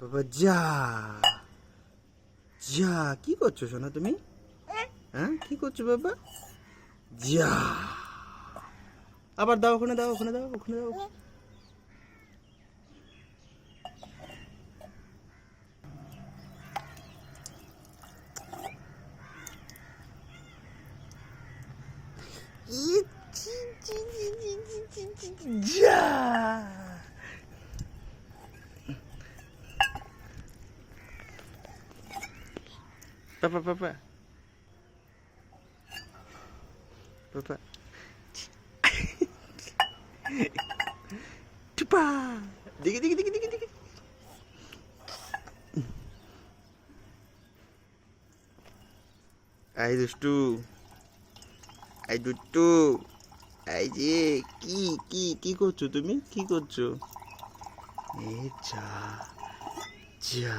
বাবা যা। যা। কি করছ সোনা তুমি? হ্যাঁ কি করছ বাবা? যা। আবার দাও ওখানে দাও ওখানে দাও ওখানে দাও। যা। 爸爸爸爸，爸爸，去吧，这个这个这个这个这个。আই দুষ্টু আই দুষ্টু আই যে কি কি কি করছ তুমি? কি করছ? এ যা যা।